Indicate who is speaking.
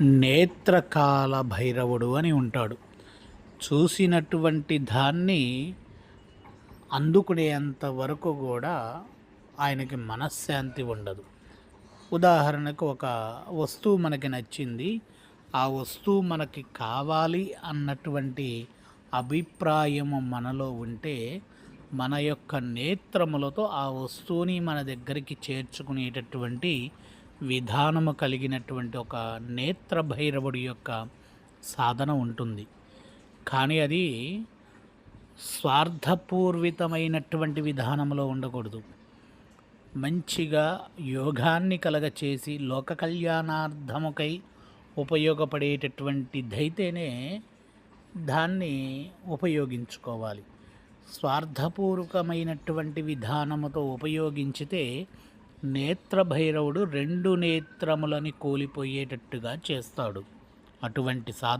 Speaker 1: నేత్రకాల భైరవుడు అని ఉంటాడు. చూసినటువంటి దాన్ని అందుకునేంత వరకు కూడా ఆయనకి మనశ్శాంతి ఉండదు. ఉదాహరణకు ఒక వస్తువు మనకి నచ్చింది ఆ వస్తువు మనకి కావాలి అన్నటువంటి అభిప్రాయము మనలో ఉంటే మన యొక్క నేత్రములతో ఆ వస్తువుని మన దగ్గరికి చేర్చుకునేటటువంటి విధానము కలిగినటువంటి ఒక నేత్ర భైరవుడి యొక్క సాధన ఉంటుంది. కానీ అది స్వార్థపూర్వితమైనటువంటి విధానంలో ఉండకూడదు. మంచిగా యోగాన్ని కలగచేసి లోక కళ్యాణార్థముకై ఉపయోగపడేటటువంటిదైతేనే దాన్ని ఉపయోగించుకోవాలి. స్వార్థపూర్వకమైనటువంటి విధానముతో ఉపయోగించితే నేత్రభైరవుడు రెండు నేత్రములని కోల్పోయేటట్టుగా చేస్తాడు. అటువంటి సాధన